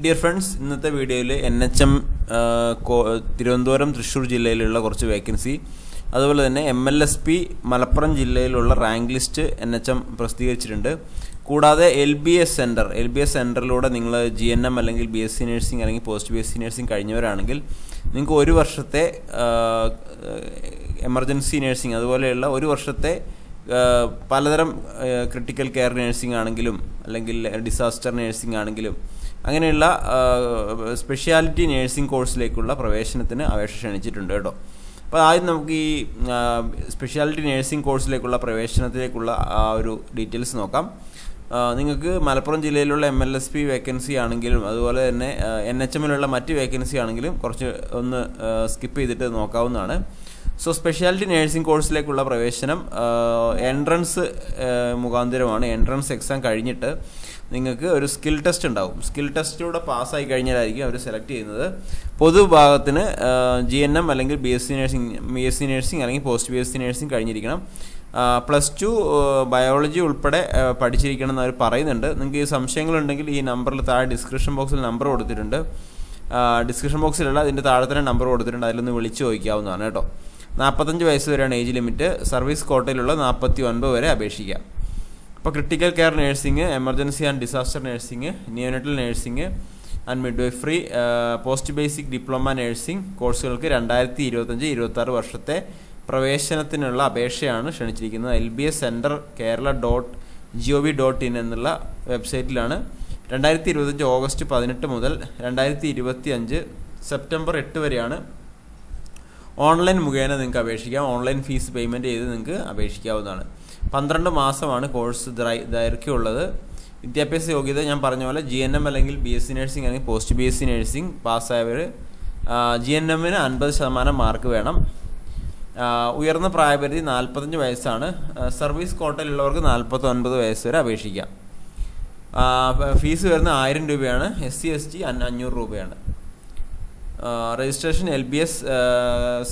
Dear friends ഇന്നത്തെ വീഡിയോയിൽ N H M Thiruvananthapuram Thrissur ജില്ലയിലുള്ള കുറച്ച് വേക്കൻസി അതുപോലെ തന്നെ M L S P Malappuram ജില്ലയിലുള്ള rank list N H M പ്രസിദ്ധീകരിച്ചിട്ടുണ്ട്. കൂടാതെ L B S centre L B S സെന്ററിലൂടെ നിങ്ങൾ ജി എൻ എം അല്ലെങ്കിൽ ബി എസ് സി നഴ്സിംഗ് അല്ലെങ്കിൽ post B S C nursing കഴിഞ്ഞവരാണെങ്കിൽ നിങ്ങൾക്ക് ഒരു വർഷത്തെ എമർജൻസി നഴ്സിംഗ് അതുപോലെയുള്ള ഒരു വർഷത്തെ പലതരം ക്രിട്ടിക്കൽ കെയർ നഴ്സിംഗ് ആണെങ്കിലും അല്ലെങ്കിൽ ഡിസാസ്റ്റർ നഴ്സിംഗ് ആണെങ്കിലും അങ്ങനെയുള്ള സ്പെഷ്യാലിറ്റി നേഴ്സിംഗ് കോഴ്സിലേക്കുള്ള പ്രവേശനത്തിന് അപേക്ഷ ക്ഷണിച്ചിട്ടുണ്ട് കേട്ടോ. അപ്പോൾ ആദ്യം നമുക്ക് ഈ സ്പെഷ്യാലിറ്റി നേഴ്സിംഗ് കോഴ്സിലേക്കുള്ള പ്രവേശനത്തിലേക്കുള്ള ആ ഒരു ഡീറ്റെയിൽസ് നോക്കാം. നിങ്ങൾക്ക് മലപ്പുറം ജില്ലയിലുള്ള M L S P vacancy ആണെങ്കിലും അതുപോലെ തന്നെ എൻ എച്ച് എമ്മിലുള്ള മറ്റ് വേക്കൻസി ആണെങ്കിലും കുറച്ച് ഒന്ന് സ്കിപ്പ് ചെയ്തിട്ട് നോക്കാവുന്നതാണ്. സോ സ്പെഷ്യാലിറ്റി നേഴ്സിംഗ് കോഴ്സിലേക്കുള്ള പ്രവേശനം എൻട്രൻസ് മുഖാന്തരമാണ്. എൻട്രൻസ് എക്സാം കഴിഞ്ഞിട്ട് നിങ്ങൾക്ക് ഒരു സ്കിൽ ടെസ്റ്റ് ഉണ്ടാവും. സ്കിൽ ടെസ്റ്റിലൂടെ പാസ്സായി കഴിഞ്ഞാലായിരിക്കും അവർ സെലക്ട് ചെയ്യുന്നത്. പൊതുവിഭാഗത്തിന് ജി എൻ എം അല്ലെങ്കിൽ B S C nursing B S C nursing അല്ലെങ്കിൽ post B S C nursing കഴിഞ്ഞിരിക്കണം. Plus two biology ഉൾപ്പെടെ പഠിച്ചിരിക്കണം എന്ന് അവർ പറയുന്നുണ്ട്. നിങ്ങൾക്ക് ഈ സംശയങ്ങളുണ്ടെങ്കിൽ ഈ നമ്പറിൽ താഴെ ഡിസ്ക്രിപ്ഷൻ ബോക്സിൽ നമ്പർ കൊടുത്തിട്ടുണ്ട്. ഡിസ്ക്രിപ്ഷൻ ബോക്സിലല്ല അതിന്റെ താഴെ തന്നെ നമ്പർ കൊടുത്തിട്ടുണ്ട്. അതിലൊന്ന് വിളിച്ച് ചോദിക്കാവുന്നതാണ് കേട്ടോ. നാൽപ്പത്തഞ്ച് വയസ്സ് വരെയാണ് ഏജ് ലിമിറ്റ് സർവീസ് കോട്ടയിലുള്ള നാൽപ്പത്തി ഒൻപത് വരെ അപേക്ഷിക്കാം. അപ്പോൾ critical care nursing emergency and disaster nursing neonatal nursing and midwifery post basic diploma nursing കോഴ്സുകൾക്ക് രണ്ടായിരത്തി ഇരുപത്തഞ്ച് ഇരുപത്താറ് വർഷത്തെ പ്രവേശനത്തിനുള്ള അപേക്ഷയാണ് ക്ഷണിച്ചിരിക്കുന്നത്. L B S centre Kerala dot G O V dot in എന്നുള്ള വെബ്സൈറ്റിലാണ്. രണ്ടായിരത്തി ഇരുപത്തഞ്ച് ഓഗസ്റ്റ് പതിനെട്ട് മുതൽ രണ്ടായിരത്തി ഇരുപത്തി അഞ്ച് സെപ്റ്റംബർ എട്ട് വരെയാണ് ഓൺലൈൻ മുഖേന നിങ്ങൾക്ക് അപേക്ഷിക്കാം. ഓൺലൈൻ ഫീസ് പേയ്മെന്റ് ചെയ്ത് നിങ്ങൾക്ക് അപേക്ഷിക്കാവുന്നതാണ്. പന്ത്രണ്ട് മാസമാണ് കോഴ്സ് ദൈർഘ്യമുള്ളത്. വിദ്യാഭ്യാസ യോഗ്യത ഞാൻ പറഞ്ഞ പോലെ ജി എൻ എം അല്ലെങ്കിൽ ബി എസ് സി നഴ്സിംഗ് അല്ലെങ്കിൽ post B S C nursing പാസ്സായവർ G N എമ്മിന് അൻപത് ശതമാനം മാർക്ക് വേണം. ഉയർന്ന പ്രായപരിധി നാൽപ്പത്തഞ്ച് വയസ്സാണ്. സർവീസ് കോട്ടയിലുള്ളവർക്ക് നാൽപ്പത്തി ഒൻപത് വയസ്സ് വരെ അപേക്ഷിക്കാം. ഫീസ് വരുന്ന ആയിരം രൂപയാണ്. എസ് സി എസ് ടി അഞ്ഞൂറ് രൂപയാണ്. Registration L B S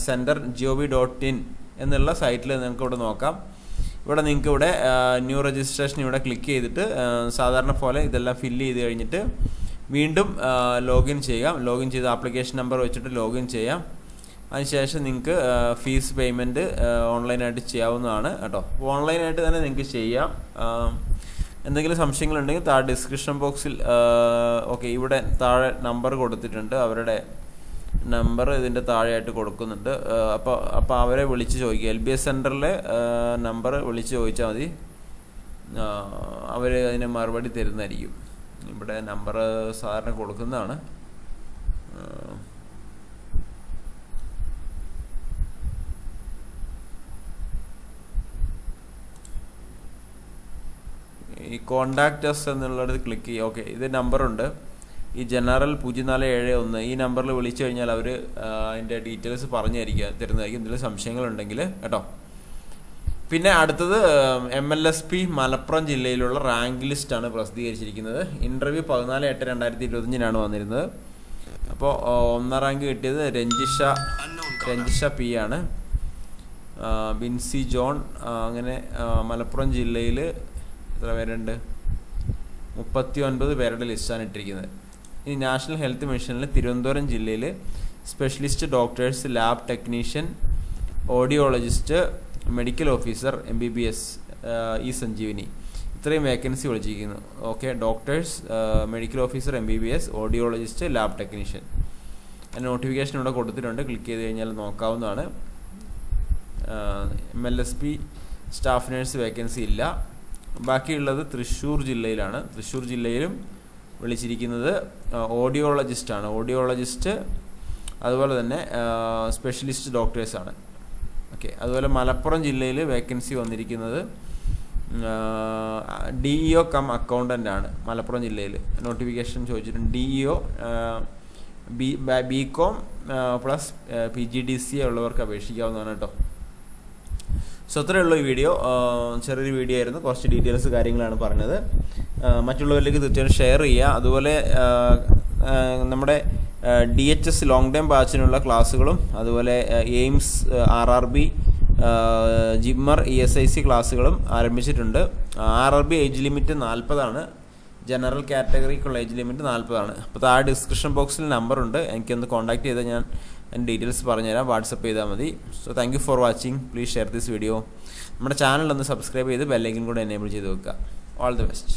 centre G O V dot in എന്നുള്ള സൈറ്റിൽ നിങ്ങൾക്ക് ഇവിടെ നോക്കാം. ഇവിടെ നിങ്ങൾക്ക് ഇവിടെ ന്യൂ രജിസ്ട്രേഷൻ ഇവിടെ ക്ലിക്ക് ചെയ്തിട്ട് സാധാരണ പോലെ ഇതെല്ലാം ഫില്ല് ചെയ്ത് കഴിഞ്ഞിട്ട് വീണ്ടും ലോഗിൻ ചെയ്യാം. ലോഗിൻ ചെയ്ത് ആപ്ലിക്കേഷൻ നമ്പർ വെച്ചിട്ട് ലോഗിൻ ചെയ്യാം. അതിനുശേഷം നിങ്ങൾക്ക് ഫീസ് പേയ്മെന്റ് ഓൺലൈനായിട്ട് ചെയ്യാവുന്നതാണ് കേട്ടോ. ഓൺലൈനായിട്ട് തന്നെ നിങ്ങൾക്ക് ചെയ്യാം. എന്തെങ്കിലും സംശയങ്ങളുണ്ടെങ്കിൽ താഴെ ഡിസ്ക്രിപ്ഷൻ ബോക്സിൽ ഓക്കെ ഇവിടെ താഴെ നമ്പർ കൊടുത്തിട്ടുണ്ട്. അവരുടെ നമ്പർ ഇതിന്റെ താഴെയായിട്ട് കൊടുക്കുന്നുണ്ട്. അപ്പോൾ അപ്പോൾ അവരെ വിളിച്ച് ചോദിക്കുക. എൽ ബി എസ് സെന്ററിലെ നമ്പർ വിളിച്ച് ചോദിച്ചാൽ മതി. അവർ അതിന് മറുപടി തരുന്നതായിരിക്കും. ഇവിടെ നമ്പർ സാറിന് കൊടുക്കുന്നതാണ്. ഈ കോണ്ടാക്ട് അസ് എന്നുള്ളത് ക്ലിക്ക് ചെയ്യുക ഓക്കെ ഇത് നമ്പറുണ്ട് ഈ ജനറൽ പൂജ്യം നാല് ഏഴ് ഒന്ന് ഈ നമ്പറിൽ വിളിച്ചു കഴിഞ്ഞാൽ അവർ അതിന്റെ ഡീറ്റെയിൽസ് പറഞ്ഞു തരുന്നതായിരിക്കും. എന്തെങ്കിലും സംശയങ്ങളുണ്ടെങ്കിൽ കേട്ടോ. പിന്നെ അടുത്തത് M L S P Malappuram ജില്ലയിലുള്ള റാങ്ക് ലിസ്റ്റാണ് പ്രസിദ്ധീകരിച്ചിരിക്കുന്നത്. ഇന്റർവ്യൂ പതിനാല് എട്ട് രണ്ടായിരത്തി ഇരുപത്തഞ്ചിനാണ് വന്നിരുന്നത്. അപ്പോൾ ഒന്നാം റാങ്ക് കിട്ടിയത് രഞ്ജിഷ രഞ്ജിഷ പി ആണ്. ബിൻസി ജോൺ അങ്ങനെ മലപ്പുറം ജില്ലയിൽ എത്ര പേരുണ്ട്? മുപ്പത്തി ഒൻപത് പേരുടെ ലിസ്റ്റാണ് ഇട്ടിരിക്കുന്നത്. ഇനി നാഷണൽ ഹെൽത്ത് മിഷനിൽ തിരുവനന്തപുരം ജില്ലയിൽ specialist doctors lab technician audiologist medical officer M B B S E Sanjeevani. ഇത്രയും vacancy വിളിച്ചിരിക്കുന്നു. Okay doctors medical officer M B B S audiologist lab technician. അതിന് നോട്ടിഫിക്കേഷൻ ഇവിടെ കൊടുത്തിട്ടുണ്ട്. ക്ലിക്ക് ചെയ്ത് കഴിഞ്ഞാൽ നോക്കാവുന്നതാണ്. M L S P staff nurse vacancy ഇല്ല. ബാക്കിയുള്ളത് തൃശ്ശൂർ ജില്ലയിലാണ്. തൃശ്ശൂർ ജില്ലയിലും വിളിച്ചിരിക്കുന്നത് ഓഡിയോളജിസ്റ്റാണ് ഓഡിയോളജിസ്റ്റ് അതുപോലെ തന്നെ സ്പെഷ്യലിസ്റ്റ് ഡോക്ടേഴ്സാണ് ഓക്കെ അതുപോലെ മലപ്പുറം ജില്ലയിൽ വേക്കൻസി വന്നിരിക്കുന്നത് D E O cum accountant ആണ് മലപ്പുറം ജില്ലയിൽ. നോട്ടിഫിക്കേഷൻ ചോദിച്ചിട്ടുണ്ട്. D E O B B com plus P G D C ഉള്ളവർക്ക് അപേക്ഷിക്കാവുന്നതാണ് കേട്ടോ. സോ അത്രയേ ഉള്ളൂ ഈ വീഡിയോ ചെറിയൊരു വീഡിയോ ആയിരുന്നു. കുറച്ച് ഡീറ്റെയിൽസ് കാര്യങ്ങളാണ് പറഞ്ഞത്. ആ, മറ്റുള്ളവരിലേക്ക് തീർച്ചയായും ഷെയർ ചെയ്യുക. അതുപോലെ ആ, ആ, നമ്മുടെ D H S long time ബാച്ചിനുള്ള ക്ലാസ്സുകളും അതുപോലെ AIIMS R R B JIPMER E S I C ക്ലാസ്സുകളും ആരംഭിച്ചിട്ടുണ്ട്. R R B age limit നാൽപ്പതാണ് general കാറ്റഗറിക്കുള്ള ഏജ് ലിമിറ്റ് നാൽപ്പതാണ് അപ്പോൾ താഴെ ഡിസ്ക്രിപ്ഷൻ ബോക്സിൽ നമ്പറുണ്ട് എനിക്കൊന്ന് കോൺടാക്ട് ചെയ്താൽ ഞാൻ അതിന്റെ ഡീറ്റെയിൽസ് പറഞ്ഞുതരാം. വാട്സപ്പ് ചെയ്താൽ മതി. So thank for watching please share this video നമ്മുടെ ചാനൽ ഒന്ന് സബ്സ്ക്രൈബ് ചെയ്ത് ബെല്ലൈക്കൻ കൂടെ എനേബിൾ ചെയ്ത് വെക്കുക. All the best